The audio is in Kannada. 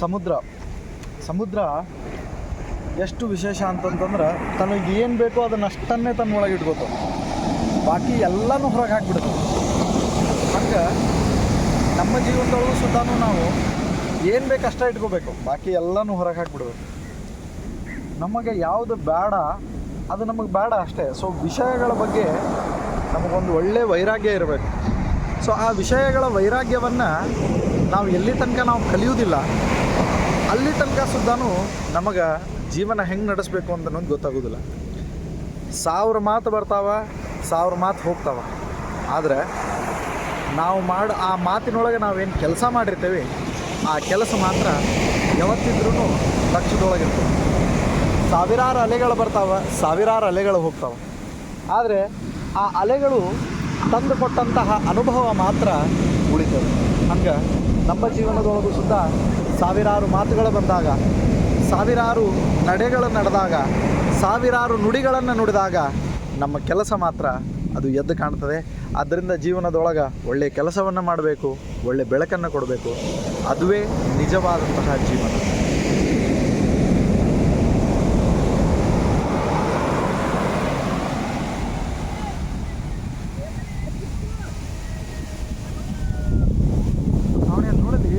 ಸಮುದ್ರ. ಸಮುದ್ರ ಎಷ್ಟು ವಿಶೇಷ ಅಂತಂತಂದ್ರೆ ತನಗೆ ಏನು ಬೇಕೋ ಅದನ್ನ ಅಷ್ಟನ್ನೇ ತನ್ನ ಒಳಗೆ ಇಟ್ಕೋತಾವ. ಬಾಕಿ ಎಲ್ಲನೂ ಹೊರಗೆ ಹಾಕ್ಬಿಡ್ತು ಹಂಗೆ ನಮ್ಮ ಜೀವನದೊಳಗೂ ಸುತ್ತ ನಾವು ಏನು ಬೇಕು ಅಷ್ಟೇ ಇಟ್ಕೋಬೇಕು. ಬಾಕಿ ಎಲ್ಲನೂ ಹೊರಗೆ ಹಾಕ್ಬಿಡ್ಬೇಕು. ನಮಗೆ ಯಾವುದು ಬೇಡ, ಅದು ನಮಗೆ ಬೇಡ ಅಷ್ಟೇ. ಸೊ ವಿಷಯಗಳ ಬಗ್ಗೆ ನಮಗೊಂದು ಒಳ್ಳೆ ವೈರಾಗ್ಯ ಇರಬೇಕು. ಸೊ ಆ ವಿಷಯಗಳ ವೈರಾಗ್ಯವನ್ನು ನಾವು ಎಲ್ಲಿ ತನಕ ನಾವು ಕಲಿಯೋದಿಲ್ಲ ಅಲ್ಲಿ ತನಕ ಸುದ್ದಾನು ನಮಗೆ ಜೀವನ ಹೆಂಗೆ ನಡೆಸಬೇಕು ಅಂತ ಅನ್ನೋದು ಗೊತ್ತಾಗೋದಿಲ್ಲ. ಸಾವಿರ ಮಾತು ಬರ್ತಾವ, ಸಾವಿರ ಮಾತು ಹೋಗ್ತಾವ. ಆದರೆ ನಾವು ಮಾಡಿ, ಆ ಮಾತಿನೊಳಗೆ ನಾವೇನು ಕೆಲಸ ಮಾಡಿರ್ತೇವೆ, ಆ ಕೆಲಸ ಮಾತ್ರ ಯಾವತ್ತಿದ್ರೂ ಲಕ್ಷದೊಳಗಿರ್ತವೆ ಸಾವಿರಾರು ಅಲೆಗಳು ಬರ್ತಾವ, ಸಾವಿರಾರು ಅಲೆಗಳು ಹೋಗ್ತಾವೆ. ಆದರೆ ಆ ಅಲೆಗಳು ತಂದು ಕೊಟ್ಟಂತಹ ಅನುಭವ ಮಾತ್ರ ಉಳಿತವೆ ಹಂಗೆ ನಮ್ಮ ಜೀವನದೊಳಗೂ ಸುದ್ದ ಸಾವಿರಾರು ಮಾತುಗಳು ಬಂದಾಗ, ಸಾವಿರಾರು ನಡೆಗಳು ನಡೆದಾಗ, ಸಾವಿರಾರು ನುಡಿಗಳನ್ನು ನುಡಿದಾಗ ನಮ್ಮ ಕೆಲಸ ಮಾತ್ರ ಅದು ಎದ್ದು ಕಾಣ್ತದೆ. ಆದ್ದರಿಂದ ಜೀವನದೊಳಗೆ ಒಳ್ಳೆಯ ಕೆಲಸವನ್ನು ಮಾಡಬೇಕು ಒಳ್ಳೆಯ ಬೆಳಕನ್ನು ಕೊಡಬೇಕು. ಅದುವೇ ನಿಜವಾದಂತಹ ಜೀವನ.